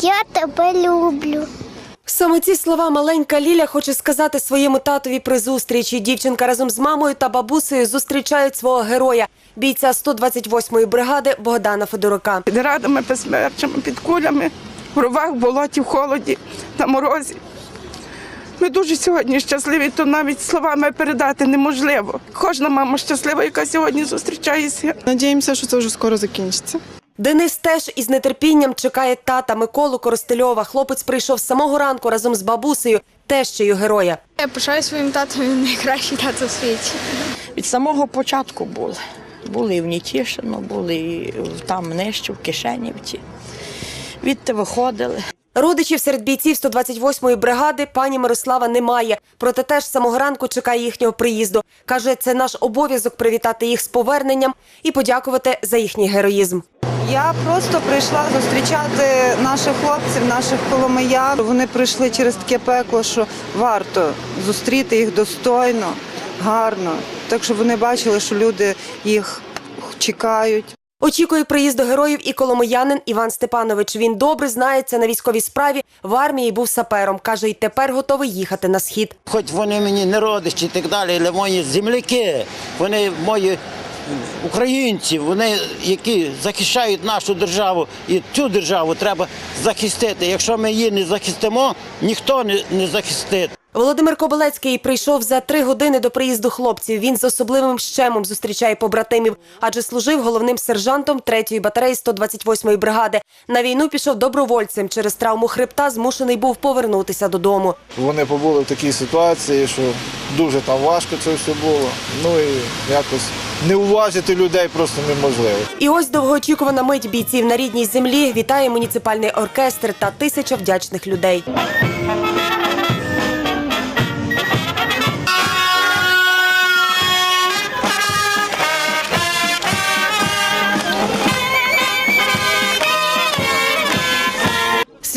Я тебе люблю. Саме ці слова маленька Ліля хоче сказати своєму татові при зустрічі. Дівчинка разом з мамою та бабусею зустрічають свого героя, бійця 128-ї бригади Богдана Федорука. під радами, безсмерчами, під кулями, в ровах, в болоті, в холоді, на морозі. Ми дуже сьогодні щасливі, то навіть словами передати неможливо. Кожна мама щаслива, яка сьогодні зустрічається. Надіємося, що це вже скоро закінчиться. Денис теж із нетерпінням чекає тата Миколу Коростельова. Хлопець прийшов з самого ранку разом з бабусею, тещею героя. Я пишаю своїм татом він найкращий тато в світі. Від самого початку були. Були і в Нітішино, були і там нижче, в Кишенівці. Відти виходили. Родичів серед бійців 128-ї бригади пані Мирослава немає. Проте теж самого ранку чекає їхнього приїзду. Каже, це наш обов'язок привітати їх з поверненням і подякувати за їхній героїзм. Я просто прийшла зустрічати наших хлопців, наших коломиян. Вони прийшли через таке пекло, що варто зустріти їх достойно, гарно. Так що вони бачили, що люди їх чекають. Очікує приїзду героїв і коломиянин Іван Степанович. Він добре знається на військовій справі. В армії був сапером. Каже, й тепер готовий їхати на схід. Хоч вони мені не родичі і так далі, але мої земляки, вони мої українці, вони які захищають нашу державу і цю державу треба захистити. Якщо ми її не захистимо, ніхто не захистить. Володимир Кобилецький прийшов за три години до приїзду хлопців. Він з особливим щемом зустрічає побратимів, адже служив головним сержантом 3-ї батареї 128-ї бригади. На війну пішов добровольцем. Через травму хребта змушений був повернутися додому. Вони побули в такій ситуації, що дуже там важко це все було. Ну і якось не уважити людей просто неможливо. І ось довгоочікувана мить бійців на рідній землі вітає муніципальний оркестр та тисяча вдячних людей.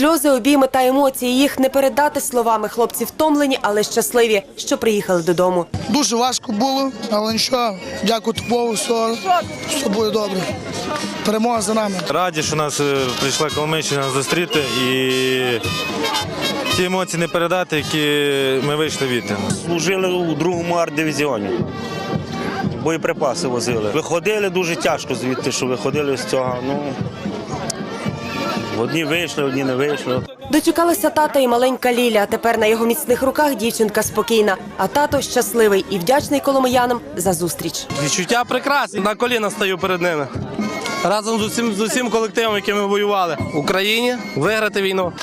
Сльози, обійми та емоції їх не передати словами. Хлопці втомлені, але щасливі, що приїхали додому. Дуже важко було, але нічого. Дякую Богу, все, все буде добре. Перемога за нами. Раді, що нас е, прийшла Коломийщина зустріти і ті емоції не передати, які ми вийшли від. служили у другому арт-дивізіоні. Боєприпаси возили. Виходили дуже тяжко звідти, що виходили з цього. Ну, одні вийшли, одні не вийшли. Дочекалася тата і маленька Ліля. Тепер на його міцних руках дівчинка спокійна. А тато щасливий і вдячний коломиянам за зустріч. Відчуття прекрасні. На коліна стою перед ними. Разом з усім, з усім колективом, яким ми воювали в Україні, виграти війну.